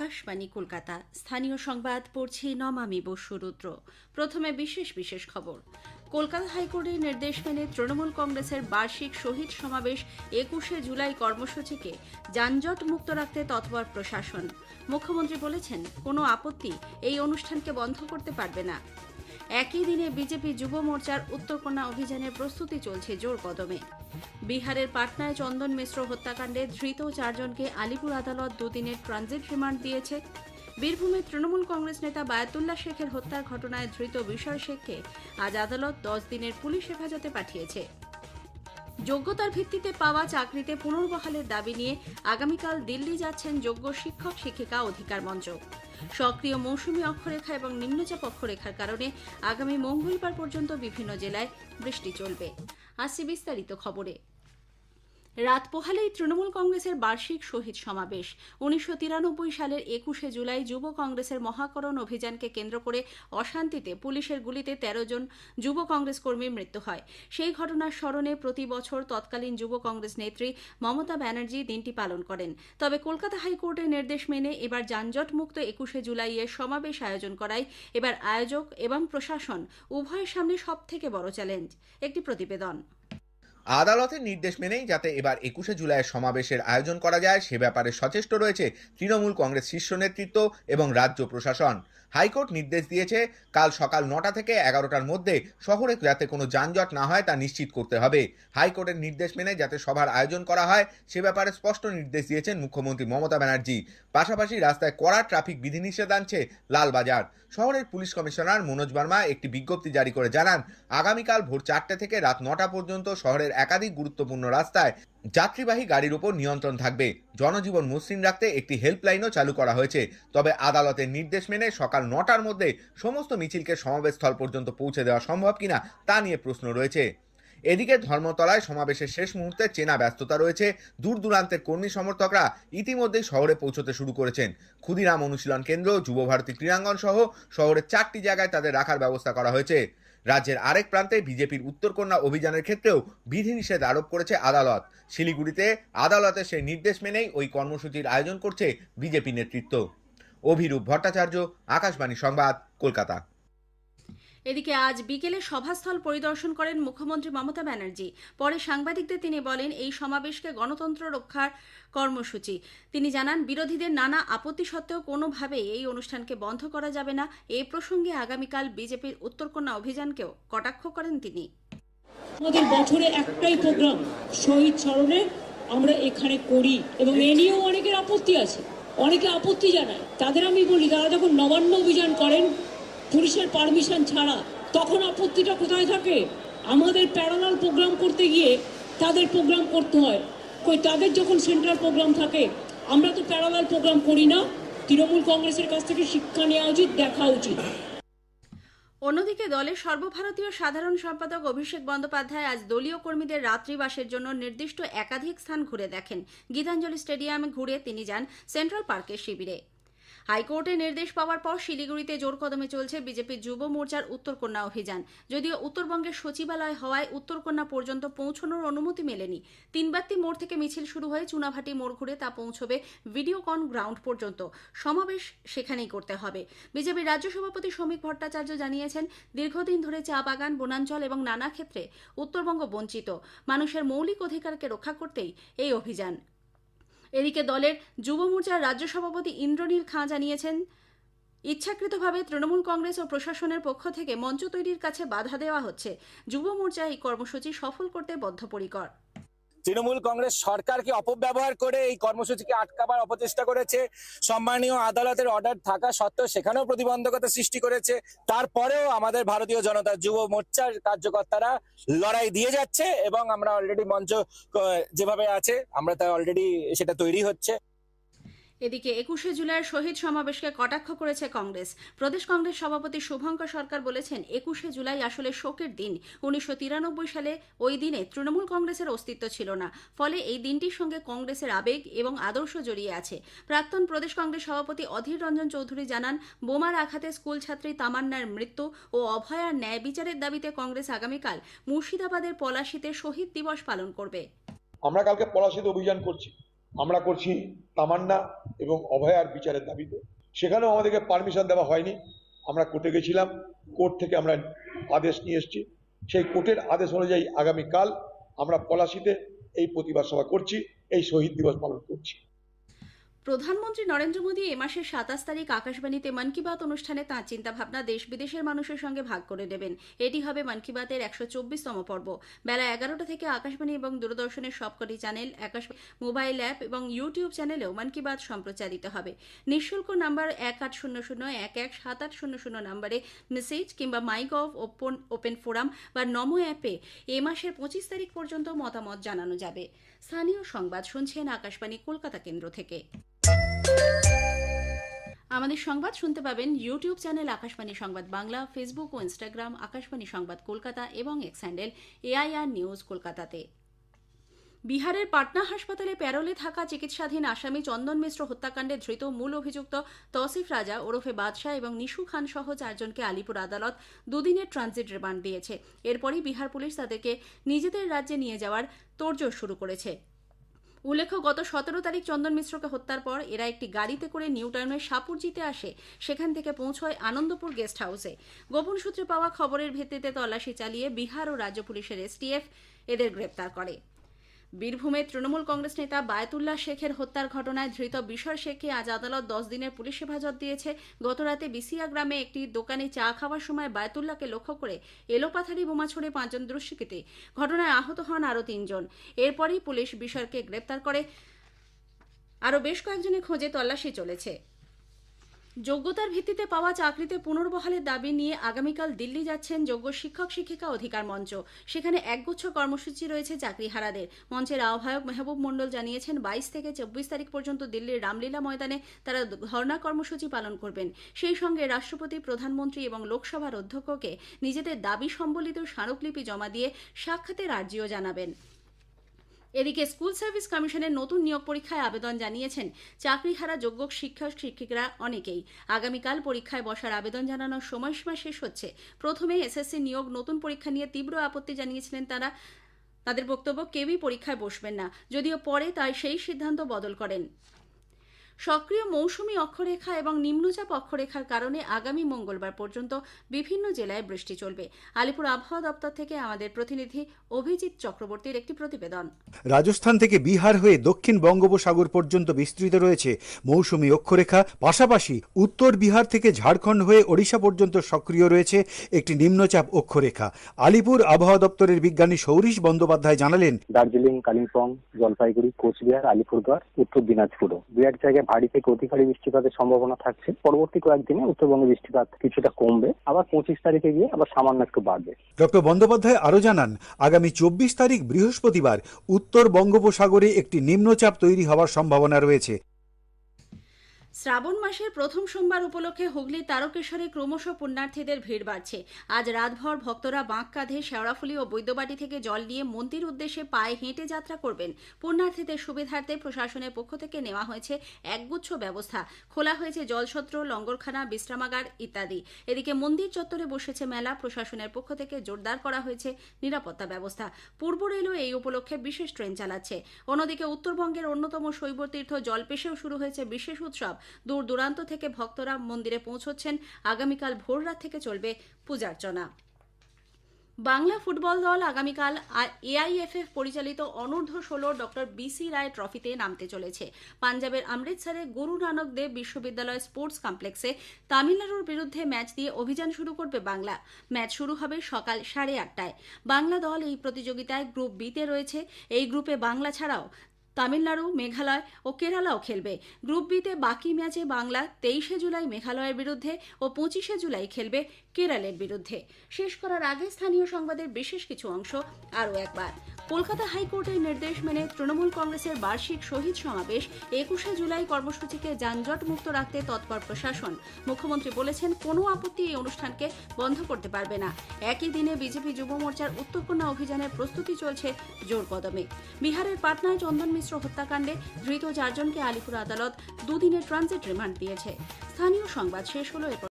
আকাশবাণী, কলকাতা। স্থানীয় সংবাদ পড়ছি নমামি বসুরুদ্র প্রথমে বিশেষ বিশেষ খবর। কলকাতা হাইকোর্টের নির্দেশ মেনে তৃণমূল কংগ্রেসের বার্ষিক শহীদ সমাবেশ একুশে জুলাই কর্মসূচিকে যানজট মুক্ত রাখতে তৎপর প্রশাসন। মুখ্যমন্ত্রী বলেছেন, কোনো আপত্তি এই অনুষ্ঠানকে বন্ধ করতে পারবে না। একই দিনে বিজেপি যুব মোর্চার উত্তরকন্যা অভিযানের প্রস্তুতি চলছে জোর কদমে। বিহারের পাটনায় চন্দন মিশ্র হত্যাকাণ্ডে ধৃত চারজনকে আলিপুর আদালত দুদিনের ট্রানজিট রিমান্ড দিয়েছে। বীরভূমের তৃণমূল কংগ্রেস নেতা বায়াতুল্লাহ শেখের হত্যার ঘটনায় ধৃত বিষয় শেখকে আজ আদালত দশ দিনের পুলিশ হেফাজতে পাঠিয়েছে। যোগ্যতার ভিত্তিতে পাওয়া চাকরিতে পুনর্বহালের দাবি নিয়ে আগামীকাল দিল্লি যাচ্ছেন যোগ্য শিক্ষক শিক্ষিকা অধিকার মঞ্চ। সক্রিয় মৌসুমী অক্ষরেখা এবং নিম্নচাপ অক্ষরেখার কারণে আগামী মঙ্গলবার পর্যন্ত বিভিন্ন জেলায় বৃষ্টি চলবে। আসছে বিস্তারিত খবরে। রাত পোহালেই তৃণমূল কংগ্রেসের বার্ষিক শহীদ সমাবেশ। উনিশশো তিরানব্বই সালের একুশে জুলাই যুব কংগ্রেসের মহাকরণ অভিযানকে কেন্দ্র করে অশান্তিতে পুলিশের গুলিতে তেরো জন যুব কংগ্রেস কর্মীর মৃত্যু হয়। সেই ঘটনার স্মরণে প্রতি বছর তৎকালীন যুব কংগ্রেস নেত্রী মমতা ব্যানার্জি দিনটি পালন করেন। তবে কলকাতা হাইকোর্টের নির্দেশ মেনে এবার যানজটমুক্ত একুশে জুলাইয়ের সমাবেশ আয়োজন করায় এবার আয়োজক এবং প্রশাসন উভয়ের সামনে সবথেকে বড় চ্যালেঞ্জ। একটি প্রতিবেদন। আদালতের নির্দেশ মেনেই যাতে এবার একুশে জুলাইয়ের সমাবেশের আয়োজন করা যায়, সে ব্যাপারে সচেষ্ট রয়েছে তৃণমূল কংগ্রেস শীর্ষ নেতৃত্ব এবং রাজ্য প্রশাসন। হাইকোর্ট নির্দেশ দিয়েছে, কাল সকাল নটা থেকে এগারোটার মধ্যে শহরে যাতে কোনো যানজট না হয় তা নিশ্চিত করতে হবে। হাইকোর্টের নির্দেশ মেনে যাতে সভার আয়োজন করা হয়, সে ব্যাপারে স্পষ্ট নির্দেশ দিয়েছেন মুখ্যমন্ত্রী মমতা ব্যানার্জি। পাশাপাশি রাস্তায় কড়া ট্রাফিক বিধিনিষেধ আনছে লালবাজার। শহরের পুলিশ কমিশনার মনোজ বর্মা একটি বিজ্ঞপ্তি জারি করে জানান, আগামীকাল ভোর চারটে থেকে রাত নটা পর্যন্ত শহরের একাধিক গুরুত্বপূর্ণ রাস্তায় যাত্রীবাহী গাড়ির উপর নিয়ন্ত্রণ থাকবে। জনজীবন মসৃণ রাখতে একটি হেল্পলাইনও চালু করা হয়েছে। তবে আদালতের নির্দেশ মেনে সকাল নটার মধ্যে সমস্ত মিছিলকে সমাবেশস্থল পর্যন্ত পৌঁছে দেওয়া সম্ভব কিনা তা নিয়ে প্রশ্ন রয়েছে। এদিকে ধর্মতলায় সমাবেশের শেষ মুহূর্তে চেনা ব্যস্ততা রয়েছে। দূর দূরান্তের কর্মী সমর্থকরা ইতিমধ্যেই শহরে পৌঁছতে শুরু করেছেন। ক্ষুদিরাম অনুশীলন কেন্দ্র, যুবভারতী ক্রীড়াঙ্গন সহ শহরের চারটি জায়গায় তাদের রাখার ব্যবস্থা করা হয়েছে। রাজ্যের আরেক প্রান্তে বিজেপির উত্তরকন্যা অভিযানের ক্ষেত্রেও বিধিনিষেধ আরোপ করেছে আদালত। শিলিগুড়িতে আদালতের সেই নির্দেশ মেনেই ওই কর্মসূচির আয়োজন করছে বিজেপি নেতৃত্ব। অভিরূপ ভট্টাচার্য, আকাশবাণী সংবাদ, কলকাতা। এদিকে আজ বিকেলে সভাস্থল পরিদর্শন করেন মুখ্যমন্ত্রী মমতা ব্যানার্জি। পরে সাংবাদিকদের তিনি বলেন, এই সমাবেশকে গণতন্ত্র রক্ষার কর্মসূচি। তিনি জানান, বিরোধীদের নানা আপত্তি সত্ত্বেও কোনোভাবেই এই অনুষ্ঠানকে বন্ধ করা যাবে না। এ প্রসঙ্গে আগামীকাল বিজেপির উত্তরকন্যা অভিযানকেও কটাক্ষ করেন তিনি। আমাদের বছরে একটাই প্রোগ্রাম, শহীদ স্মরণে আমরা এখানে করি এবং এ নিয়েও অনেকের আপত্তি আছে। অনেকে আপত্তি জানায়। তাদের আমি বলি, তারা যখন নবান্ন অভিযান করেন পুলিশের পারমিশন ছাড়া তখন আপত্তিটা কোথায় থাকে? আমাদের প্যারালাল প্রোগ্রাম করতে গিয়ে তাদের প্রোগ্রাম করতে হয়। কই, তাদের যখন সেন্ট্রাল প্রোগ্রাম থাকে, আমরা তো প্যারালাল প্রোগ্রাম করি না। তৃণমূল কংগ্রেসের কাছ থেকে শিক্ষা নেওয়া উচিত, দেখা উচিত। অন্যদিকে দলের সর্বভারতীয় সাধারণ সম্পাদক অভিষেক বন্দ্যোপাধ্যায় আজ দলীয় কর্মীদের রাত্রিবাসের জন্য নির্দিষ্ট একাধিক স্থান ঘুরে দেখেন। গীতাঞ্জলি স্টেডিয়ামে ঘুরে তিনি যান সেন্ট্রাল পার্কের শিবিরে। হাইকোর্টের নির্দেশ পাওয়ার পর শিলিগুড়িতে জোর কদমে চলছে বিজেপি যুব মোর্চার উত্তরকন্যা অভিযান। যদিও উত্তরবঙ্গের সচিবালয় হওয়ায় উত্তরকন্যা পর্যন্ত পৌঁছানোর অনুমতি মেলেনি। তিনবাত্তি মোড় থেকে মিছিল শুরু হয়ে চুনাভাটি মোড় ঘুরে তা পৌঁছবে ভিডিওকন গ্রাউন্ড পর্যন্ত। সমাবেশ সেখানেই করতে হবে। বিজেপির রাজ্য সভাপতি শ্রমিক ভট্টাচার্য জানিয়েছেন, দীর্ঘদিন ধরে চা বাগান, বনাঞ্চল এবং নানা ক্ষেত্রে উত্তরবঙ্গ বঞ্চিত। মানুষের মৌলিক অধিকারকে রক্ষা করতেই এই অভিযান এদিকে দলের যুব মোর্চার রাজ্য সভাপতি ইন্দ্রনীল খাঁ জানিয়েছেন, ইচ্ছাকৃতভাবে তৃণমূল কংগ্রেস ও প্রশাসনের পক্ষ থেকে মঞ্চ তৈরির কাছে বাধা দেওয়া হচ্ছে। যুব মোর্চা এই কর্মসূচি সফল করতে বদ্ধপরিকর। তৃণমূল কংগ্রেস সরকারকে অপব্যবহার করে এই কর্মসূচিকে আটকাবার অপচেষ্টা করেছে। সম্মানীয় আদালতের অর্ডার থাকা সত্ত্বেও সেখানেও প্রতিবন্ধকতা সৃষ্টি করেছে। তারপরেও আমাদের ভারতীয় জনতা যুব মোর্চার কার্যকর্তারা লড়াই দিয়ে যাচ্ছে এবং আমরা অলরেডি মঞ্চ যেভাবে আছে, আমরা তা অলরেডি সেটা তৈরি হচ্ছে। এদিকে একুশে জুলাইয়ের শহীদ সমাবেশকে কটাক্ষ করেছে কংগ্রেস। প্রদেশ কংগ্রেস সভাপতি শুভঙ্কর সরকার বলেছেন, একুশে জুলাই আসলে শোকের দিন। উনিশশো তিরানব্বই সালে ওই দিনে তৃণমূল কংগ্রেসের অস্তিত্ব ছিল না। ফলে এই দিনটির সঙ্গে কংগ্রেসের আবেগ এবং আদর্শ জড়িয়ে আছে। প্রাক্তন প্রদেশ কংগ্রেস সভাপতি অধীর রঞ্জন চৌধুরী জানান, বোমার আঘাতে স্কুল ছাত্রী তামান্নার মৃত্যু ও অভয়ার ন্যায় বিচারের দাবিতে কংগ্রেস আগামীকাল মুর্শিদাবাদের পলাশিতে শহীদ দিবস পালন করবে। আমরা কালকে পলাশিতে অভিযান করছি। আমরা করছি তামান্না এবং অভয়ার বিচারের দাবিতে। সেখানেও আমাদেরকে পারমিশন দেওয়া হয়নি। আমরা কোর্টে গেছিলাম। কোর্ট থেকে আমরা আদেশ নিয়ে এসেছি। সেই কোর্টের আদেশ অনুযায়ী আগামীকাল আমরা পলাশিতে এই প্রতিবাদ সভা করছি, এই শহীদ দিবস পালন করছি। প্রধানমন্ত্রী নরেন্দ্র মোদী এ মাসের সাতাশ তারিখ আকাশবাণীতে মন কি বাত অনুষ্ঠানে তাঁর চিন্তাভাবনা দেশ বিদেশের মানুষের সঙ্গে ভাগ করে নেবেন। এটি হবে মন কি বাতের একশো চব্বিশতম পর্ব। বেলা এগারোটা থেকে আকাশবাণী এবং দূরদর্শনের সবকটি চ্যানেল, আকাশ মোবাইল অ্যাপ এবং ইউটিউব চ্যানেলেও মন কি বাত সম্প্রচারিত হবে। নিঃশুল্ক নাম্বার এক আট শূন্য শূন্য, এক এক সাত আট শূন্য শূন্য নাম্বারে মেসেজ কিংবা my gov open open forum বা নমো অ্যাপে এ মাসের পঁচিশ তারিখ পর্যন্ত মতামত জানানো যাবে। স্থানীয় সংবাদ শুনছেন আকাশবাণী কলকাতা কেন্দ্র থেকে। আমাদের সংবাদ শুনতে পাবেন YouTube channel Akashvani Sangbad Bangla, Facebook ও ইনস্টাগ্রাম, আকাশবাণী সংবাদ কলকাতা এবং এক্স হ্যান্ডেল এআইআর নিউজ কলকাতাতে। বিহারের পাটনা হাসপাতালে প্যারোলে থাকা চিকিৎসাধীন আসামি চন্দন মিশ্র হত্যাকাণ্ডে ধৃত মূল অভিযুক্ত তসিফ রাজা, ওরফে বাদশাহ এবং নিশু খান সহ চারজনকে আলিপুর আদালত দুদিনের ট্রানজিট রিমান্ড দিয়েছে। এরপরই বিহার পুলিশ তাদেরকে নিজেদের রাজ্যে নিয়ে যাওয়ার তোড়জোড় শুরু করেছে। উল্লেখ্য, গত সতেরো তারিখ চন্দন মিশ্রকে হত্যার পর এরা একটি গাড়িতে করে নিউ টাউনের সাপুরজিতে আসে। সেখান থেকে পৌঁছয় আনন্দপুর গেস্ট হাউসে। গোপন সূত্রে পাওয়া খবরের ভিত্তিতে তল্লাশি চালিয়ে বিহার ও রাজ্য পুলিশের এসটিএফ এদের গ্রেপ্তার করে। বীরভূমে তৃণমূল কংগ্রেস নেতা বায়তুল্লাহ শেখের হত্যার ঘটনায় ধৃত বিশর শেখকে আজ আদালত দশ দিনের পুলিশ হেফাজত দিয়েছে। গতরাতে বিসিয়া গ্রামে একটি দোকানে চা খাওয়ার সময় বায়তুল্লাহকে লক্ষ্য করে এলোপাথারি বোমা ছড়ে পাঁচজন দুষ্কৃতী। ঘটনায় আহত হন আরও তিনজন। এরপরই পুলিশ বিশরকে গ্রেপ্তার করে। আরও বেশ কয়েকজনের খোঁজে তল্লাশি চলেছে। যোগ্যতার ভিত্তিতে পাওয়া চাকরিতে পুনর্বহালের দাবি নিয়ে আগামীকাল দিল্লি যাচ্ছেন যোগ্য শিক্ষক শিক্ষিকা অধিকার মঞ্চ। সেখানে একগুচ্ছ কর্মসূচি রয়েছে চাকরিহারাদের। মঞ্চের আহ্বায়ক মেহবুব মণ্ডল জানিয়েছেন, বাইশ থেকে চব্বিশ তারিখ পর্যন্ত দিল্লির রামলীলা ময়দানে তারা ধর্ণা কর্মসূচি পালন করবেন। সেই সঙ্গে রাষ্ট্রপতি, প্রধানমন্ত্রী এবং লোকসভার অধ্যক্ষকে নিজেদের দাবি সম্বলিত স্মারকলিপি জমা দিয়ে সাক্ষাতের আর্জিও জানাবেন। এদিকে স্কুল সার্ভিস কমিশনের নতুন নিয়োগ পরীক্ষায় আবেদন জানিয়েছেন চাকরি হারা যোগ্য শিক্ষক শিক্ষিকরা অনেকেই। আগামীকাল পরীক্ষায় বসার আবেদন জানানোর সময়সীমা শেষ হচ্ছে। প্রথমে এসএসসি নিয়োগ নতুন পরীক্ষা নিয়ে তীব্র আপত্তি জানিয়েছিলেন তারা। তাদের বক্তব্য, কেউই পরীক্ষায় বসবেন না। যদিও পরে তাই সেই সিদ্ধান্ত বদল করেন। সক্রিয় মৌসুমী অক্ষরেখা এবং নিম্নচাপ অক্ষরেখার কারণে আগামী মঙ্গলবার পর্যন্ত বিভিন্ন জেলায় বৃষ্টি চলবে। আলিপুর আবহাওয়া দপ্তর থেকে আমাদের প্রতিনিধি অভিজিৎ চক্রবর্তীর একটি প্রতিবেদন। রাজস্থান থেকে বিহার হয়ে দক্ষিণ বঙ্গোপসাগর পর্যন্ত বিস্তৃত রয়েছে মৌসুমী অক্ষরেখা পাশাপাশি উত্তর বিহার থেকে ঝাড়খণ্ড হয়ে ওড়িশা পর্যন্ত সক্রিয় রয়েছে একটি নিম্নচাপ অক্ষরেখা। আলিপুর আবহাওয়া দপ্তরের বিজ্ঞানী সৌরিশ বন্দ্যোপাধ্যায় জানালেন দার্জিলিং কালিম্পং জলপাইগুড়ি কোচবিহার আলিপুরদুয়ার উত্তর দিনাজপুরও। দু এক জায়গায় ভারী থেকে অতি ভারী বৃষ্টিপাতের সম্ভাবনা থাকছে। পরবর্তী কয়েকদিনে উত্তরবঙ্গে বৃষ্টিপাত কিছুটা কমবে। আবার পঁচিশ তারিখে গিয়ে আবার সামান্য একটু বাড়বে। ডক্টর বন্দ্যোপাধ্যায় আরও জানান, আগামী চব্বিশ তারিখ বৃহস্পতিবার উত্তর বঙ্গোপসাগরে একটি নিম্নচাপ তৈরি হওয়ার সম্ভাবনা রয়েছে। শ্রাবণ মাসের প্রথম সোমবার উপলক্ষে হুগলির তারকেশ্বরে ক্রমশ পুণ্যার্থীদের ভিড় বাড়ছে। আজ রাতভর ভক্তরা বাঁক কাঁধে, শেওড়াফুলি ও বৈদ্যবাটি থেকে জল নিয়ে মন্দির উদ্দেশ্যে পায়ে হেঁটে যাত্রা করবেন। পুণ্যার্থীদের সুবিধার্থে প্রশাসনের পক্ষ থেকে নেওয়া হয়েছে একগুচ্ছ ব্যবস্থা। খোলা হয়েছে জলছত্র লঙ্গরখানা, বিশ্রামাগার ইত্যাদি। এদিকে মন্দির চত্বরে বসেছে মেলা। প্রশাসনের পক্ষ থেকে জোরদার করা হয়েছে নিরাপত্তা ব্যবস্থা। পূর্ব রেলও এই উপলক্ষে বিশেষ ট্রেন চালাচ্ছে। অন্যদিকে উত্তরবঙ্গের অন্যতম শৈবতীর্থ জলপেশেও শুরু হয়েছে বিশেষ উৎসব। দূর দূরান্ত থেকে ভক্তরা মন্দিরে পৌঁছচ্ছেন। আগামীকাল ভোররাত থেকে চলবে পূজার্চনা। বাংলা ফুটবল দল আগামীকাল এআইএফএফ পরিচালিত অনূর্ধ্ব ষোলো ডক্টর বিসি রায় ট্রফিতে নামতে চলেছে। পাঞ্জাবের অমৃতসরে গুরু নানক দেব বিশ্ববিদ্যালয় স্পোর্টস কমপ্লেক্সে তামিলনাড়ুর বিরুদ্ধে ম্যাচ দিয়ে অভিযান শুরু করবে বাংলা। ম্যাচ শুরু হবে সকাল সাড়ে আটটায়। বাংলা দল এই প্রতিযোগিতায় গ্রুপ বিতে রয়েছে। এই গ্রুপে বাংলা ছাড়াও তামিলনাড়ু, মেঘালয় ও কেরালাও খেলবে। গ্রুপ বিতে বাকি ম্যাচে বাংলা তেইশে জুলাই মেঘালয়ের বিরুদ্ধে ও পঁচিশে জুলাই খেলবে কেরালের বিরুদ্ধে। শেষ করার আগে স্থানীয় সংবাদের বিশেষ কিছু অংশ আরও একবার। কলকাতা হাইকোর্টের নির্দেশ মেনে তৃণমূল কংগ্রেসের বার্ষিক শহীদ সমাবেশ একুশে জুলাই কর্মসূচিকে যানজট মুক্ত রাখতে তৎপর প্রশাসন। মুখ্যমন্ত্রী বলেছেন, কোনো আপত্তি এই অনুষ্ঠানকে বন্ধ করতে পারবে না। একই দিনে বিজেপি যুব মোর্চার উত্তরকন্যা অভিযানের প্রস্তুতি চলছে জোর কদমে। বিহারের পাটনায় চন্দন মিশ্র হত্যাকাণ্ডে ধৃত চারজনকে আলিপুর আদালত দুদিনের ট্রানজিট রিমান্ড দিয়েছে। স্থানীয় সংবাদ শেষ হলো এরপর